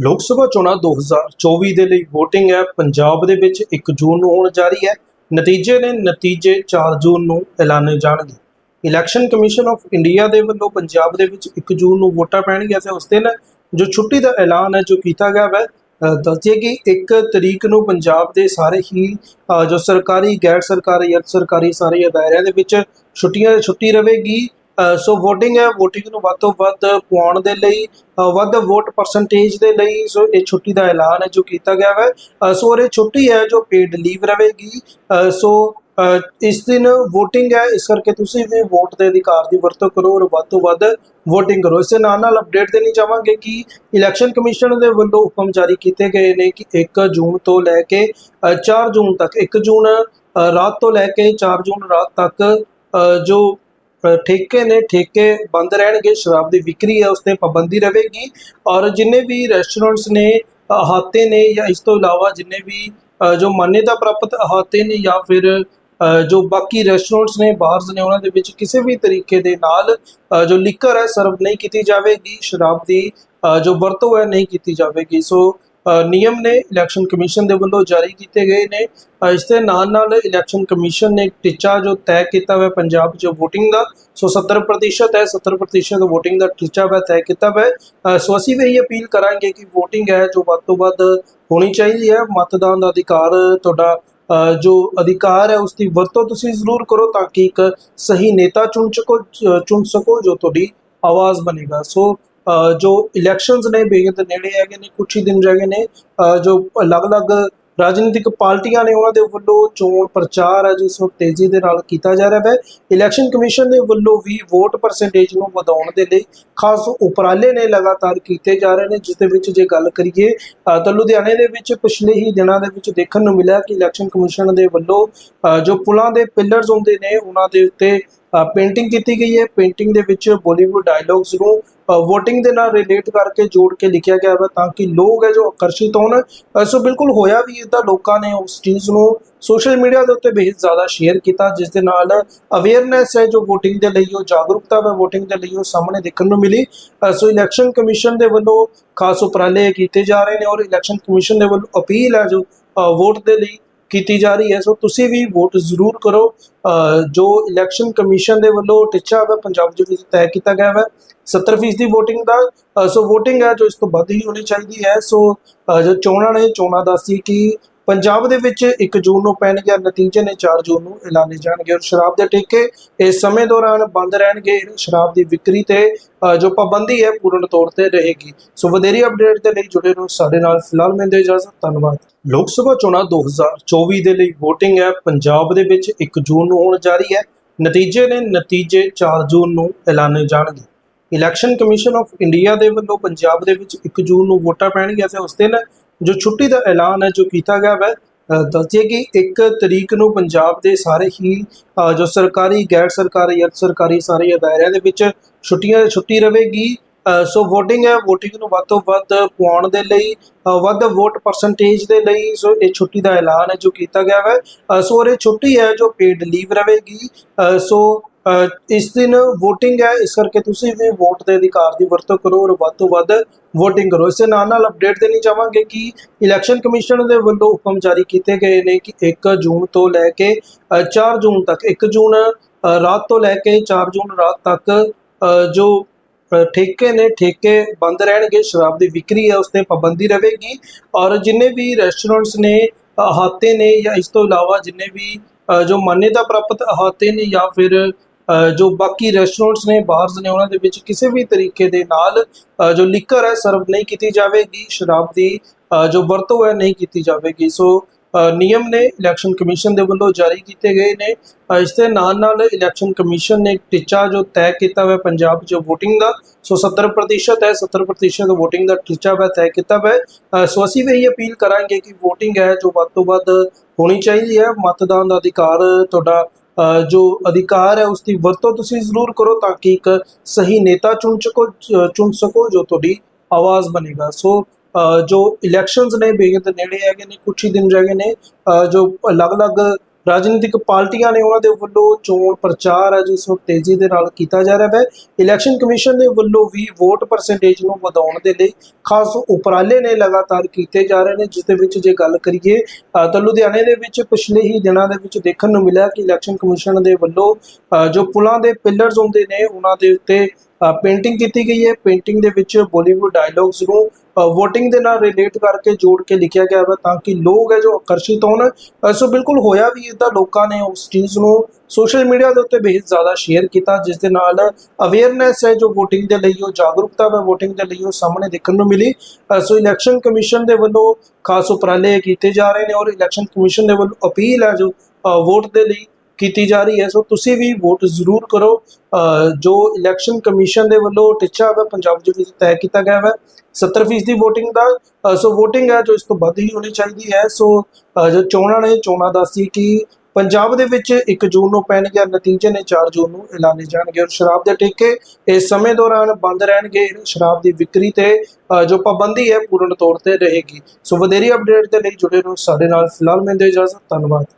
ਲੋਕ ਸਭਾ ਚੋਣਾਂ 2024 ਦੇ ਲਈ VOTING ਹੈ ਪੰਜਾਬ ਦੇ ਵਿੱਚ 1 ਜੂਨ ਨੂੰ ਹੋਣ ਜਾ ਰਹੀ ਹੈ। ਨਤੀਜੇ ਨੇ ਨਤੀਜੇ 4 ਜੂਨ ਨੂੰ ਐਲਾਨੇ ਜਾਣਗੇ। ਇਲੈਕਸ਼ਨ ਕਮਿਸ਼ਨ ਆਫ ਇੰਡੀਆ ਦੇ ਵੱਲੋਂ ਪੰਜਾਬ ਦੇ ਵਿੱਚ 1 ਜੂਨ ਨੂੰ ਵੋਟਾਂ ਪੈਣਗੀਆਂ ਤੇ ਉਸ ਦਿਨ ਜੋ ਛੁੱਟੀ ਦਾ ਐਲਾਨ ਹੈ ਜੋ ਕੀਤਾ ਗਿਆ ਹੈ ਅ, ਕਿ 1 ਤਰੀਕ ਨੂੰ ਪੰਜਾਬ ਦੇ ਸਾਰੇ ਹੀ ਜੋ ਸਰਕਾਰੀ ਗੈਰ ਸਰਕਾਰੀ ਅਰਧ ਸਰਕਾਰੀ ਸਾਰੇ ਅਦਾਰਿਆਂ ਦੇ ਵਿੱਚ ਛੁੱਟੀਆਂ ਛੁੱਟੀ ਰਹੇਗੀ ਸੋ VOTING ਹੈ VOTING ਨੂੰ ਵੱਧ ਤੋਂ ਵੱਧ ਪਾਉਣ ਦੇ ਲਈ ਵੱਧ ਵੋਟ ਪਰਸੈਂਟੇਜ ਦੇ ਲਈ ਸੋ ਇਹ ਛੁੱਟੀ ਦਾ ਐਲਾਨ ਹੈ ਜੋ ਕੀਤਾ ਗਿਆ ਹੈ ਅ, ਸੋ ਇਹ ਛੁੱਟੀ ਹੈ ਜੋ ਪੇਡ ਲੀਵ ਰਹੇਗੀ। ਸੋ ਇਸ ਦਿਨ VOTING ਹੈ ਇਸ ਕਰਕੇ ਤੁਸੀਂ ਵੀ ਵੋਟ ਦੇ ਅਧਿਕਾਰ ਦੀ ਵਰਤੋਂ ਕਰੋ ਔਰ ਵੱਧ ਤੋਂ ਵੱਧ VOTING ਕਰੋ। ਇਸ ਦੇ ਨਾਲ ਨਾਲ ਅਪਡੇਟ ਦੇਣੀ ਚਾਹਾਂਗੇ ਕਿ ਇਲੈਕਸ਼ਨ ਕਮਿਸ਼ਨ ਦੇ ਵੱਲੋਂ ਹੁਕਮ ਜਾਰੀ ਕੀਤੇ ਗਏ ਨੇ ਕਿ 1 ਜੂਨ ਤੋਂ ਲੈ ਕੇ ਅ, 4 ਜੂਨ ਤੱਕ 1 ਜੂਨ ਰਾਤ ਤੋਂ ਲੈ ਕੇ 4 ਜੂਨ ਰਾਤ ਤੱਕ ਜੋ ਠੇਕੇ ਨੇ, ਠੇਕੇ ਬੰਦ ਰਹਿਣਗੇ, ਸ਼ਰਾਬ ਦੀ ਵਿਕਰੀ ਹੈ, ਉਸ ਤੇ ਪਾਬੰਦੀ ਰਹੇਗੀ। ਔਰ ਜਿੰਨੇ ਵੀ ਰੈਸਟੋਰੈਂਟਸ ਨੇ, ਅਹਾਤੇ ਨੇ ਜਾਂ ਇਸ ਤੋਂ ਇਲਾਵਾ ਜਿੰਨੇ ਵੀ ਜੋ ਮਾਨਤਾ ਪ੍ਰਾਪਤ ਅਹਾਤੇ ਨੇ ਜਾਂ ਫਿਰ ਜੋ ਬਾਕੀ ਰੈਸਟੋਰੈਂਟਸ ਨੇ ਬਾਰਸ ਨੇ, ਉਹਨਾਂ ਦੇ ਵਿੱਚ ਕਿਸੇ ਵੀ ਤਰੀਕੇ ਦੇ ਨਾਲ ਜੋ ਲਿਕਰ ਹੈ ਸਰਵ ਨਹੀਂ ਕੀਤੀ ਜਾਵੇਗੀ, ਸ਼ਰਾਬ ਦੀ ਜੋ ਵਰਤੋਂ ਹੈ, ਨਹੀਂ ਕੀਤੀ ਜਾਵੇਗੀ। ਸੋ ਨਿਯਮ ਨੇ ਇਲੈਕਸ਼ਨ ਕਮਿਸ਼ਨ ਦੇ ਵੱਲੋਂ ਜਾਰੀ ਕੀਤੇ ਗਏ ਨੇ। ਇਸ ਦੇ ਨਾਲ ਨਾਲ ਇਲੈਕਸ਼ਨ ਕਮਿਸ਼ਨ ਨੇ ਇੱਕ ਟੀਚਾ ਜੋ ਤੈਅ ਕੀਤਾ ਹੋਇਆ ਪੰਜਾਬ 'ਚ VOTING ਦਾ, ਸੋ 70% ਹੈ 70% VOTING ਦਾ ਟੀਚਾ ਵਾ ਤੈਅ ਕੀਤਾ ਹੋਇਆ ਸੋ ਅਸੀਂ ਵੀ ਇਹ ਅਪੀਲ ਕਰਾਂਗੇ ਕਿ VOTING ਹੈ ਜੋ ਵੱਧ ਤੋਂ ਵੱਧ ਹੋਣੀ ਚਾਹੀਦੀ ਹੈ। ਮਤਦਾਨ ਦਾ ਅਧਿਕਾਰ ਤੁਹਾਡਾ ਜੋ ਅਧਿਕਾਰ ਹੈ ਉਸ ਦੀ ਵਰਤੋਂ ਤੁਸੀਂ ਜ਼ਰੂਰ ਕਰੋ ਤਾਂ ਕਿ ਇੱਕ ਸਹੀ ਨੇਤਾ ਚੁਣ ਸਕੋ ਚੁਣ ਸਕੋ ਜੋ ਤੁਹਾਡੀ ਆਵਾਜ਼ ਬਣੇਗਾ। ਸੋ ਜੋ ਇਲੈਕਸ਼ਨਸ ਨੇ ਬੇਗਤ ਨੇੜੇ ਹੈਗੇ ਨੇ, ਕੁਛ ਹੀ ਦਿਨ ਰਹਿ ਨੇ ਜੋ ਅਲੱਗ-ਅਲੱਗ ਰਾਜਨੀਤਿਕ ਪਾਰਟੀਆਂ ਨੇ ਉਹਨਾਂ ਦੇ ਵੱਲੋਂ ਚੋਣ ਪ੍ਰਚਾਰ ਹੈ ਜਿਸ ਨੂੰ ਤੇਜ਼ੀ ਦੇ ਨਾਲ ਕੀਤਾ ਜਾ ਰਿਹਾ ਹੈ ਇਲੈਕਸ਼ਨ ਕਮਿਸ਼ਨ ਦੇ ਵੱਲੋਂ ਵੀ ਵੋਟ ਪਰਸੈਂਟੇਜ ਨੂੰ ਵਧਾਉਣ ਦੇ ਲਈ ਖਾਸ ਉਪਰਾਲੇ ਨੇ ਲਗਾਤਾਰ ਕੀਤੇ ਜਾ ਰਹੇ ਨੇ, ਜਿਸ ਦੇ ਵਿੱਚ ਜੇ ਗੱਲ ਕਰੀਏ ਤਾਂ ਲੁਧਿਆਣੇ ਦੇ ਵਿੱਚ ਪਿਛਲੇ ਹੀ ਦਿਨਾਂ ਦੇ ਵਿੱਚ ਦੇਖਣ ਨੂੰ ਮਿਲਿਆ ਕਿ ਇਲੈਕਸ਼ਨ ਕਮਿਸ਼ਨ ਦੇ ਵੱਲੋਂ ਜੋ ਪੁਲਾਂ ਦੇ ਪਿਲਰਸ ਹੁੰਦੇ ਨੇ, ਉਹਨਾਂ ਦੇ ਉੱਤੇ ਪੇਂਟਿੰਗ ਕੀਤੀ ਗਈ ਹੈ। ਪੇਂਟਿੰਗ ਦੇ ਵਿੱਚ ਬਾਲੀਵੁੱਡ ਡਾਇਲੌਗਸ ਨੂੰ VOTING ਦੇ ਨਾਲ ਰਿਲੇਟ ਕਰਕੇ ਜੋੜ ਕੇ ਲਿਖਿਆ ਗਿਆ ਹੈ ਤਾਂ ਕਿ ਲੋਕ ਹੈ ਜੋ ਆਕਰਸ਼ਿਤ ਹੋਣ ਸੋ ਬਿਲਕੁਲ ਹੋਇਆ ਵੀ ਇਦਾਂ ਲੋਕਾਂ ਨੇ ਉਸ ਚੀਜ਼ ਨੂੰ ਸੋਸ਼ਲ ਮੀਡੀਆ ਦੇ ਉੱਤੇ ਬਹੁਤ ਜ਼ਿਆਦਾ ਸ਼ੇਅਰ ਕੀਤਾ, ਜਿਸ ਦੇ ਨਾਲ ਅਵੇਅਰਨੈਸ ਹੈ ਜੋ VOTING ਦੇ ਲਈ, ਉਹ ਜਾਗਰੂਕਤਾ ਹੈ VOTING ਦੇ ਲਈ ਉਹ ਸਾਹਮਣੇ ਦੇਖਣ ਨੂੰ ਮਿਲੀ। ਸੋ ਇਲੈਕਸ਼ਨ ਕਮਿਸ਼ਨ ਦੇ ਵੱਲੋਂ ਖਾਸ ਉਪਰਾਲੇ ਕੀਤੇ ਜਾ ਰਹੇ ਨੇ ਔਰ ਇਲੈਕਸ਼ਨ ਕਮਿਸ਼ਨ ਦੇ ਵੱਲੋਂ ਅਪੀਲ ਹੈ ਜੋ ਵੋਟ ਦੇ ਲਈ ਕੀਤੀ ਜਾ ਰਹੀ ਹੈ। ਸੋ ਤੁਸੀਂ ਵੀ ਵੋਟ ਜ਼ਰੂਰ ਕਰੋ। ਅ, ਜੋ ਇਲੈਕਸ਼ਨ ਕਮਿਸ਼ਨ ਦੇ ਵੱਲੋਂ ਟੀਚਾ ਹੈ ਪੰਜਾਬ ਦੇ ਵਿੱਚ ਤੈਅ ਕੀਤਾ ਗਿਆ ਹੈ 70% ਦੀ VOTING ਦਾ ਸੋ VOTING ਹੈ ਜੋ ਇਸ ਤੋਂ ਵੱਧ ਹੀ ਹੋਣੀ ਚਾਹੀਦੀ ਹੈ। ਸੋ ਜੋ ਚੋਣਾਂ ਨੇ ਚੋਣਾਂ ਦੱਸੀ ਕਿ ਪੰਜਾਬ ਦੇ ਵਿੱਚ 1 ਜੂਨ ਨੂੰ ਪੈਣਗੇ ਨਤੀਜੇ ਨੇ 4 ਜੂਨ ਨੂੰ ਐਲਾਨੇ ਜਾਣਗੇ ਔਰ ਸ਼ਰਾਬ ਦੇ ਠੇਕੇ ਇਸ ਸਮੇਂ ਦੌਰਾਨ ਬੰਦ ਰਹਿਣਗੇ। ਸ਼ਰਾਬ ਦੀ ਵਿਕਰੀ ਤੇ ਜੋ ਪਾਬੰਦੀ ਹੈ, ਪੂਰਨ ਤੌਰ ਤੇ ਰਹੇਗੀ। ਸੋ ਵਧੇਰੀ ਅਪਡੇਟ ਦੇ ਲਈ ਜੁੜੇ ਰਹੋ ਸਾਡੇ ਨਾਲ। ਫਿਲਹਾਲ ਮੈਂ ਦੇ ਇਜਾਜ਼ਤ। ਧੰਨਵਾਦ। ਲੋਕ ਸਭਾ ਚੋਣਾਂ 2024 ਦੇ ਲਈ VOTING ਹੈ ਪੰਜਾਬ ਦੇ ਵਿੱਚ 1 ਜੂਨ ਨੂੰ ਹੋਣ ਜਾ ਰਹੀ ਹੈ। ਨਤੀਜੇ ਨੇ ਨਤੀਜੇ 4 ਜੂਨ ਨੂੰ ਐਲਾਨੇ ਜਾਣਗੇ। ਇਲੈਕਸ਼ਨ ਕਮਿਸ਼ਨ ਆਫ ਇੰਡੀਆ ਦੇ ਵੱਲੋਂ ਪੰਜਾਬ ਦੇ ਵਿੱਚ 1 ਜੂਨ ਨੂੰ ਵੋਟਾਂ ਪੈਣਗੀਆਂ ਤੇ ਉਸ ਦਿਨ ਜੋ ਛੁੱਟੀ ਦਾ ਐਲਾਨ ਹੈ ਜੋ ਕੀਤਾ ਗਿਆ ਹੈ ਅ, ਕਿ 1 ਤਰੀਕ ਨੂੰ ਪੰਜਾਬ ਦੇ ਸਾਰੇ ਹੀ ਜੋ ਸਰਕਾਰੀ ਗੈਰ ਸਰਕਾਰੀ ਅਰਧ ਸਰਕਾਰੀ ਸਾਰੇ ਅਦਾਰਿਆਂ ਦੇ ਵਿੱਚ ਛੁੱਟੀਆਂ ਛੁੱਟੀ ਰਹੇਗੀ ਸੋ VOTING ਹੈ VOTING ਨੂੰ ਵੱਧ ਤੋਂ ਵੱਧ ਪਵਾਉਣ ਦੇ ਲਈ ਵੱਧ ਵੋਟ ਪਰਸੈਂਟੇਜ ਦੇ ਲਈ ਸੋ ਇਹ ਛੁੱਟੀ ਦਾ ਐਲਾਨ ਹੈ ਜੋ ਕੀਤਾ ਗਿਆ ਹੈ ਅ, ਸੋ ਇਹ ਛੁੱਟੀ ਹੈ ਜੋ ਪੇਡ ਲੀਵ ਰਹੇਗੀ ਸੋ ਇਸ ਦਿਨ VOTING ਹੈ ਇਸ ਕਰਕੇ ਤੁਸੀਂ ਵੀ ਵੋਟ ਦੇ ਅਧਿਕਾਰ ਦੀ ਵਰਤੋਂ ਕਰੋ ਔਰ ਵੱਧ ਤੋਂ ਵੱਧ VOTING ਕਰੋ। ਇਸ ਦੇ ਨਾਲ ਨਾਲ ਅਪਡੇਟ ਦੇਣੀ ਚਾਹਾਂਗੇ ਕਿ ਇਲੈਕਸ਼ਨ ਕਮਿਸ਼ਨ ਦੇ ਵੱਲੋਂ ਹੁਕਮ ਜਾਰੀ ਕੀਤੇ ਗਏ ਨੇ ਕਿ 1 ਜੂਨ ਤੋਂ ਲੈ ਕੇ ਅ, 4 ਜੂਨ ਤੱਕ 1 ਜੂਨ ਰਾਤ ਤੋਂ ਲੈ ਕੇ 4 ਜੂਨ ਰਾਤ ਤੱਕ ਜੋ ਠੇਕੇ ਨੇ ਠੇਕੇ ਬੰਦ ਰਹਿਣਗੇ ਸ਼ਰਾਬ ਦੀ ਵਿਕਰੀ ਹੈ ਉਸ ਤੇ ਪਾਬੰਦੀ ਰਹੇਗੀ ਔਰ ਜਿੰਨੇ ਵੀ ਰੈਸਟੋਰੈਂਟਸ ਨੇ ਅਹਾਤੇ ਨੇ ਜਾਂ ਇਸ ਤੋਂ ਇਲਾਵਾ ਜਿੰਨੇ ਵੀ ਜੋ ਮਾਨਤਾ ਪ੍ਰਾਪਤ ਅਹਾਤੇ ਨੇ ਜਾਂ ਫਿਰ ਜੋ ਬਾਕੀ ਰੈਸਟੋਰੈਂਟਸ ਨੇ ਬਾਰਸ ਨੇ, ਉਹਨਾਂ ਦੇ ਵਿੱਚ ਕਿਸੇ ਵੀ ਤਰੀਕੇ ਦੇ ਨਾਲ ਜੋ ਲਿਕਰ ਹੈ ਸਰਵ ਨਹੀਂ ਕੀਤੀ ਜਾਵੇਗੀ, ਸ਼ਰਾਬ ਦੀ ਜੋ ਵਰਤੋਂ ਹੈ, ਨਹੀਂ ਕੀਤੀ ਜਾਵੇਗੀ। ਸੋ ਨਿਯਮ ਨੇ ਇਲੈਕਸ਼ਨ ਕਮਿਸ਼ਨ ਦੇ ਵੱਲੋਂ ਜਾਰੀ ਕੀਤੇ ਗਏ ਨੇ। ਇਸ ਦੇ ਨਾਲ ਨਾਲ ਇਲੈਕਸ਼ਨ ਕਮਿਸ਼ਨ ਨੇ ਇੱਕ ਟੀਚਾ ਜੋ ਤੈਅ ਕੀਤਾ ਹੋਇਆ ਪੰਜਾਬ 'ਚ VOTING ਦਾ। ਸੋ 70% ਹੈ 70% VOTING ਦਾ ਟੀਚਾ ਵਾ, ਤੈਅ ਕੀਤਾ ਹੋਇਆ ਸੋ ਅਸੀਂ ਵੀ ਇਹ ਅਪੀਲ ਕਰਾਂਗੇ ਕਿ VOTING ਹੈ, ਜੋ ਵੱਧ ਤੋਂ ਵੱਧ ਹੋਣੀ ਚਾਹੀਦੀ ਹੈ। ਮਤਦਾਨ ਦਾ ਅਧਿਕਾਰ ਤੁਹਾਡਾ ਜੋ ਅਧਿਕਾਰ ਹੈ ਉਸ ਦੀ ਵਰਤੋਂ ਤੁਸੀਂ ਜ਼ਰੂਰ ਕਰੋ ਤਾਂ ਕਿ ਇੱਕ ਸਹੀ ਨੇਤਾ ਚੁਣ ਸਕੋ ਚੁਣ ਸਕੋ ਜੋ ਤੁਹਾਡੀ ਆਵਾਜ਼ ਬਣੇਗਾ। ਸੋ ਜੋ ਇਲੈਕਸ਼ਨਸ ਨੇ ਬੇਗਤ ਨੇੜੇ ਹੈਗੇ ਨੇ ਕੁਛ ਹੀ ਦਿਨ ਰਹਿ ਗਏ ਨੇ ਅ, ਜੋ ਅਲੱਗ-ਅਲੱਗ ਰਾਜਨੀਤਿਕ ਪਾਰਟੀਆਂ ਨੇ ਉਹਨਾਂ ਦੇ ਵੱਲੋਂ ਚੋਣ ਪ੍ਰਚਾਰ ਹੈ, ਜਿਸ ਨੂੰ ਤੇਜ਼ੀ ਦੇ ਨਾਲ ਕੀਤਾ ਜਾ ਰਿਹਾ ਹੈ। ਇਲੈਕਸ਼ਨ ਕਮਿਸ਼ਨ ਦੇ ਵੱਲੋਂ ਵੀ ਵੋਟ ਪਰਸੈਂਟੇਜ ਨੂੰ ਵਧਾਉਣ ਦੇ ਲਈ ਖਾਸ ਉਪਰਾਲੇ ਨੇ ਲਗਾਤਾਰ ਕੀਤੇ ਜਾ ਰਹੇ ਨੇ, ਜਿਸ ਦੇ ਵਿੱਚ ਜੇ ਗੱਲ ਕਰੀਏ ਤਾਂ ਲੁਧਿਆਣੇ ਦੇ ਵਿੱਚ ਪਿਛਲੇ ਹੀ ਦਿਨਾਂ ਦੇ ਵਿੱਚ ਦੇਖਣ ਨੂੰ ਮਿਲਿਆ ਕਿ ਇਲੈਕਸ਼ਨ ਕਮਿਸ਼ਨ ਦੇ ਵੱਲੋਂ ਜੋ ਪੁਲਾਂ ਦੇ ਪਿਲਰਸ ਹੁੰਦੇ ਨੇ, ਉਹਨਾਂ ਦੇ ਉੱਤੇ ਪੇਂਟਿੰਗ ਕੀਤੀ ਗਈ ਹੈ। ਪੇਂਟਿੰਗ ਦੇ ਵਿੱਚ ਬਾਲੀਵੁੱਡ ਡਾਇਲੌਗਸ ਨੂੰ ਵੋਟਿੰਗ ਦੇ ਨਾਲ ਰਿਲੇਟ ਕਰਕੇ ਜੋੜ ਕੇ ਲਿਖਿਆ ਗਿਆ ਹੈ ਤਾਂ ਕਿ ਲੋਕ ਹੈ ਜੋ ਆਕਰਸ਼ਿਤ ਹੋਣ ਸੋ ਬਿਲਕੁਲ ਹੋਇਆ ਵੀ ਇਦਾਂ ਲੋਕਾਂ ਨੇ ਉਸ ਚੀਜ਼ ਨੂੰ ਸੋਸ਼ਲ ਮੀਡੀਆ ਦੇ ਉੱਤੇ ਬਹੁਤ ਜ਼ਿਆਦਾ ਸ਼ੇਅਰ ਕੀਤਾ, ਜਿਸ ਦੇ ਨਾਲ ਅਵੇਅਰਨੈਸ ਹੈ ਜੋ VOTING ਦੇ ਲਈ, ਉਹ ਜਾਗਰੂਕਤਾ ਹੈ VOTING ਦੇ ਲਈ ਉਹ ਸਾਹਮਣੇ ਦੇਖਣ ਨੂੰ ਮਿਲੀ। ਸੋ ਇਲੈਕਸ਼ਨ ਕਮਿਸ਼ਨ ਦੇ ਵੱਲੋਂ ਖਾਸ ਉਪਰਾਲੇ ਕੀਤੇ ਜਾ ਰਹੇ ਨੇ ਔਰ ਇਲੈਕਸ਼ਨ ਕਮਿਸ਼ਨ ਦੇ ਵੱਲੋਂ ਅਪੀਲ ਹੈ ਜੋ ਵੋਟ ਦੇ ਲਈ ਕੀਤੀ ਜਾ ਰਹੀ ਹੈ। ਸੋ ਤੁਸੀਂ ਵੀ ਵੋਟ ਜ਼ਰੂਰ ਕਰੋ। ਜੋ ਇਲੈਕਸ਼ਨ ਕਮਿਸ਼ਨ ਦੇ ਵੱਲੋਂ ਟਿੱਚਾ ਹੈ ਪੰਜਾਬ ਦੇ ਵਿੱਚ ਤੈਅ ਕੀਤਾ ਗਿਆ ਹੈ 70% ਦੀ VOTING ਦਾ ਸੋ VOTING ਹੈ ਜੋ ਇਸ ਤੋਂ ਵੱਧ ਹੀ ਹੋਣੀ ਚਾਹੀਦੀ ਹੈ। ਸੋ ਜੋ ਚੋਣਾਂ ਨੇ, ਚੋਣਾਂ ਦਾ ਸੀ ਕਿ ਪੰਜਾਬ ਦੇ ਵਿੱਚ 1 ਜੂਨ ਨੂੰ ਪੈਣਗੇ, ਨਤੀਜੇ ਨੇ 4 ਜੂਨ ਨੂੰ ਐਲਾਨੇ ਜਾਣਗੇ ਔਰ ਸ਼ਰਾਬ ਦੇ ਠੇਕੇ ਇਸ ਸਮੇਂ ਦੌਰਾਨ ਬੰਦ ਰਹਿਣਗੇ। ਸ਼ਰਾਬ ਦੀ ਵਿਕਰੀ ਤੇ ਜੋ ਪਾਬੰਦੀ ਹੈ, ਪੂਰਨ ਤੌਰ ਤੇ ਰਹੇਗੀ। ਸੋ ਵਧੇਰੀ ਅਪਡੇਟ ਦੇ ਲਈ ਜੁੜੇ ਰਹੋ। ਸਾਡੇ ਨਾਲ ਫਿਲਹਾਲ ਮੈਂ ਦੇ ਇਜਾਜ਼ਤ। ਧੰਨਵਾਦ।